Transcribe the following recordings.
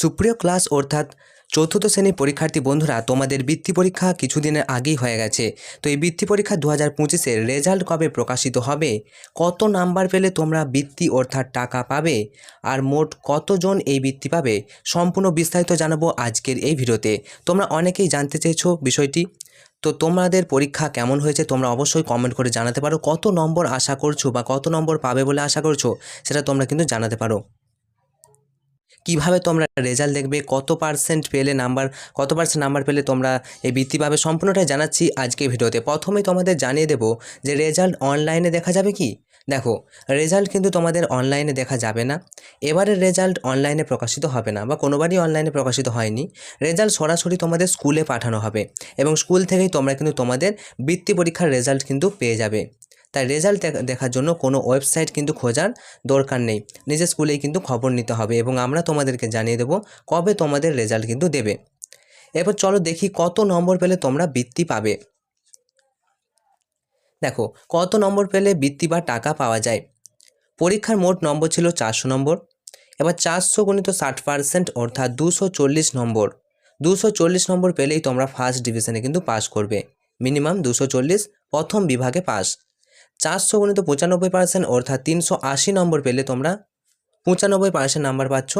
সুপ্রিয় ক্লাস অর্থাৎ চতুর্থ শ্রেণির পরীক্ষার্থী বন্ধুরা, তোমাদের বৃত্তি পরীক্ষা কিছুদিনের আগেই হয়ে গেছে। তো এই বৃত্তি পরীক্ষা দু হাজার পঁচিশের রেজাল্ট কবে প্রকাশিত হবে? কত নাম্বার পেলে তোমরা বৃত্তি অর্থাৎ টাকা পাবে? আর মোট কতজন এই বৃত্তি পাবে? সম্পূর্ণ বিস্তারিত জানাব আজকের এই ভিডিওতে। তোমরা অনেকেই জানতে চেয়েছো বিষয়টি। তো তোমাদের পরীক্ষা কেমন হয়েছে তোমরা অবশ্যই কমেন্ট করে জানাতে পারো। কত নম্বর আশা করছ বা কত নম্বর পাবে বলে আশা করছ, সেটা তোমরা কিন্তু জানাতে পারো। কীভাবে তোমরা রেজাল্ট দেখবে, কত পার্সেন্ট পেলে নাম্বার কত পার্সেন্ট নাম্বার পেলে তোমরা এই বৃত্তি পাবে সম্পূর্ণটাই জানাচ্ছি আজকে ভিডিওতে। প্রথমেই তোমাদের জানিয়ে দেবো যে রেজাল্ট অনলাইনে দেখা যাবে কি? দেখো রেজাল্ট কিন্তু তোমাদের অনলাইনে দেখা যাবে না। এবারের রেজাল্ট অনলাইনে প্রকাশিত হবে না বা কোনোবারই অনলাইনে প্রকাশিত হয়নি। রেজাল্ট সরাসরি তোমাদের স্কুলে পাঠানো হবে এবং স্কুল থেকেই তোমরা কিন্তু তোমাদের বৃত্তি পরীক্ষার রেজাল্ট কিন্তু পেয়ে যাবে। তাই রেজাল্ট দেখার জন্য কোনো ওয়েবসাইট কিন্তু খোঁজার দরকার নেই। নিজের স্কুলেই কিন্তু খবর নিতে হবে এবং আমরা তোমাদেরকে জানিয়ে দেবো কবে তোমাদের রেজাল্ট কিন্তু দেবে। এরপর চলো দেখি কত নম্বর পেলে তোমরা বৃত্তি পাবে। দেখো, কত নম্বর পেলে বৃত্তি বা টাকা পাওয়া যায়? পরীক্ষার মোট নম্বর ছিল চারশো নম্বর। এবার চারশো গণিত ষাট পার্সেন্ট অর্থাৎ দুশো চল্লিশ নম্বর। দুশো চল্লিশ নম্বর পেলেই তোমরা ফার্স্ট ডিভিশনে কিন্তু পাস করবে। মিনিমাম দুশো চল্লিশ, প্রথম বিভাগে পাস চারশো গণিত পঁচানব্বই পার্সেন্ট অর্থাৎ তিনশো আশি নম্বর পেলে তোমরা পঁচানব্বই পার্সেন্ট নাম্বার পাচ্ছ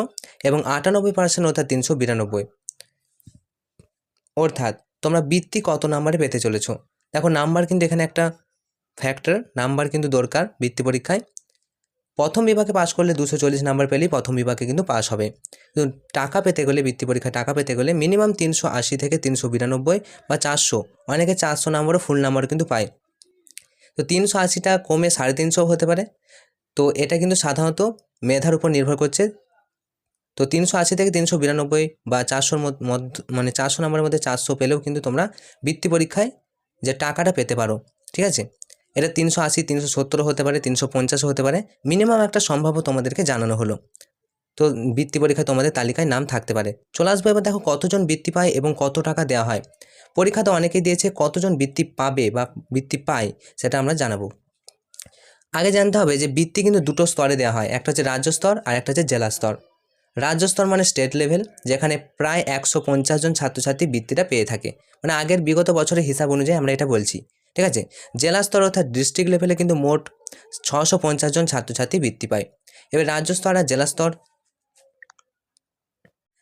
এবং আটানব্বই পার্সেন্ট অর্থাৎ তিনশো বিরানব্বই। অর্থাৎ তোমরা বৃত্তি কত নাম্বারে পেতে চলেছো? দেখো নাম্বার কিন্তু এখানে একটা ফ্যাক্টর নাম্বার কিন্তু দরকার বৃত্তি পরীক্ষায়। প্রথম বিভাগে পাস করলে দুশো চল্লিশ নাম্বার পেলেই প্রথম বিভাগে কিন্তু পাস হবে। কিন্তু টাকা পেতে গেলে বৃত্তি পরীক্ষায় টাকা পেতে গেলে মিনিমাম তিনশো আশি থেকে তিনশো বিরানব্বই বা চারশো। অনেকে চারশো নাম্বারও ফুল নাম্বার কিন্তু পায়। তো তিনশো আশিটা কমে সাড়ে তিনশো হতে পারে। তো এটা কিন্তু সাধারণত মেধার উপর নির্ভর করছে। তো তিনশো আশি থেকে তিনশো বিরানব্বই বা চারশোর মধ্যে মানে চারশো নম্বরের মধ্যে চারশো পেলেও কিন্তু তোমরা বৃত্তি পরীক্ষায় যে টাকাটা পেতে পারো, ঠিক আছে? এটা তিনশো আশি, তিনশো সত্তরও হতে পারে, তিনশো পঞ্চাশও হতে পারে। মিনিমাম একটা সম্ভাব্য তোমাদেরকে জানানো হলো। তো বৃত্তি পরীক্ষায় তোমাদের তালিকায় নাম থাকতে পারে। চলে আসব এবার দেখো কতজন বৃত্তি পায় এবং কত টাকা দেওয়া হয়। পরীক্ষা তো অনেকেই দিয়েছে কতজন বৃত্তি পাবে বা বৃত্তি পায় সেটা আমরা জানাব। আগে জানতে হবে যে বৃত্তি কিন্তু দুটো স্তরে দেওয়া হয়, একটা হচ্ছে রাজ্য স্তর আর একটা হচ্ছে জেলা স্তর। রাজ্য স্তর মানে স্টেট লেভেল, যেখানে প্রায় একশো পঞ্চাশ জন ছাত্রছাত্রী বৃত্তিটা পেয়ে থাকে। মানে আগের বিগত বছরের হিসাব অনুযায়ী আমরা এটা বলছি, ঠিক আছে? জেলা স্তর অর্থাৎ ডিস্ট্রিক্ট লেভেলে কিন্তু মোট ছশো পঞ্চাশ জন ছাত্রছাত্রী বৃত্তি পায়। এবার রাজ্য স্তর আর জেলা স্তর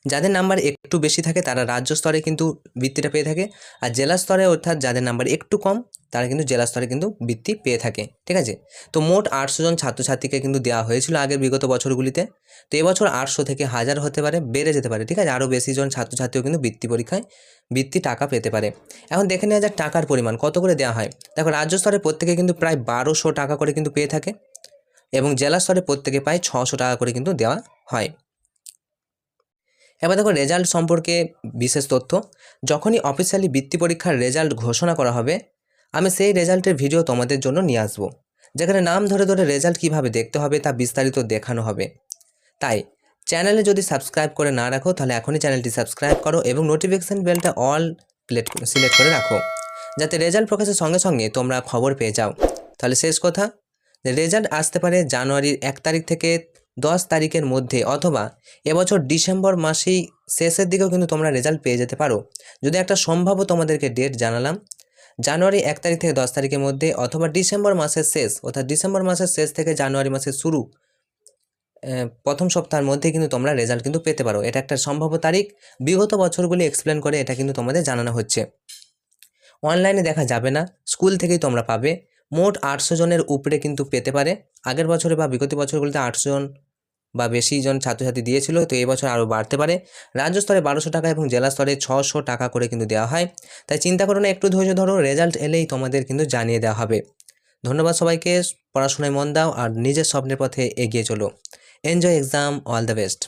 যাদের নাম্বার একটু বেশি থাকে, তারা রাজ্য স্তরে কিন্তু বৃত্তিটা পেয়ে থাকে। আর জেলা স্তরে অর্থাৎ যাদের নাম্বার একটু কম, তারা কিন্তু জেলা স্তরে কিন্তু বৃত্তি পেয়ে থাকে। ঠিক আছে? তো মোট আটশো জন ছাত্রছাত্রীকে কিন্তু দেওয়া হয়েছিল আগের বিগত বছরগুলিতে। তো এবছর আটশো থেকে হাজার হতে পারে, বেড়ে যেতে পারে। ঠিক আছে? আরও বেশি জন ছাত্রছাত্রীও কিন্তু বৃত্তি পরীক্ষায় বৃত্তি টাকা পেতে পারে। এখন দেখে নেওয়া যাক টাকার পরিমাণ, কত করে দেওয়া হয়? দেখো, রাজ্য স্তরে প্রত্যেকে কিন্তু প্রায় বারোশো টাকা করে কিন্তু পেয়ে থাকে এবং জেলা স্তরে প্রত্যেকে প্রায় ছশো টাকা করে কিন্তু দেওয়া হয়। এবার দেখো রেজাল্ট সম্পর্কে বিশেষ তথ্য। যখনই অফিসিয়ালি বৃত্তি পরীক্ষার রেজাল্ট ঘোষণা করা হবে, আমি সেই রেজাল্টের ভিডিও তোমাদের জন্য নিয়ে আসব, যেখানে নাম ধরে ধরে রেজাল্ট কীভাবে দেখতে হবে তা বিস্তারিত দেখানো হবে। তাই চ্যানেলে যদি সাবস্ক্রাইব করে না রাখো, তাহলে এখনই চ্যানেলটি সাবস্ক্রাইব করো এবং নোটিফিকেশান বেলটা অল প্লেট সিলেক্ট করে রাখো, যাতে রেজাল্ট প্রকাশের সঙ্গে সঙ্গে তোমরা খবর পেয়ে যাও। তাহলে শেষ কথা রেজাল্ট আসতে পারে জানুয়ারির এক তারিখ থেকে দশ তারিখের মধ্যে অথবা এবছর ডিসেম্বর মাসেই শেষের দিকেও কিন্তু তোমরা রেজাল্ট পেয়ে যেতে পারো। যদি একটা সম্ভাব্য তোমাদেরকে ডেট জানালাম, জানুয়ারি এক তারিখ থেকে দশ তারিখের মধ্যে অথবা ডিসেম্বর মাসের শেষ, অর্থাৎ ডিসেম্বর মাসের শেষ থেকে জানুয়ারি মাসের শুরু প্রথম সপ্তাহের মধ্যে কিন্তু তোমরা রেজাল্ট কিন্তু পেতে পারো। এটা একটা সম্ভাব্য তারিখ, বিগত বছরগুলি এক্সপ্লেন করে এটা কিন্তু তোমাদের জানানো হচ্ছে। অনলাইনে দেখা যাবে না, স্কুল থেকেই তোমরা পাবে। মোট আটশো জনের উপরে কিন্তু পেতে পারে। আগের বছরে বা বিগত বছরগুলিতে আটশো জন বা বেশি জন ছাত্রছাত্রী দিয়েছিল, তো এবছর আরও বাড়তে পারে। রাজ্য স্তরে বারোশো টাকা এবং জেলা স্তরে ছশো টাকা করে কিন্তু দেওয়া হয়। তাই চিন্তা করো না, একটু ধৈর্য ধরো, রেজাল্ট এলেই তোমাদের কিন্তু জানিয়ে দেওয়া হবে। ধন্যবাদ সবাইকে, পড়াশোনায় মন দাও আর নিজের স্বপ্নের পথে এগিয়ে চলো। Enjoy exam all the best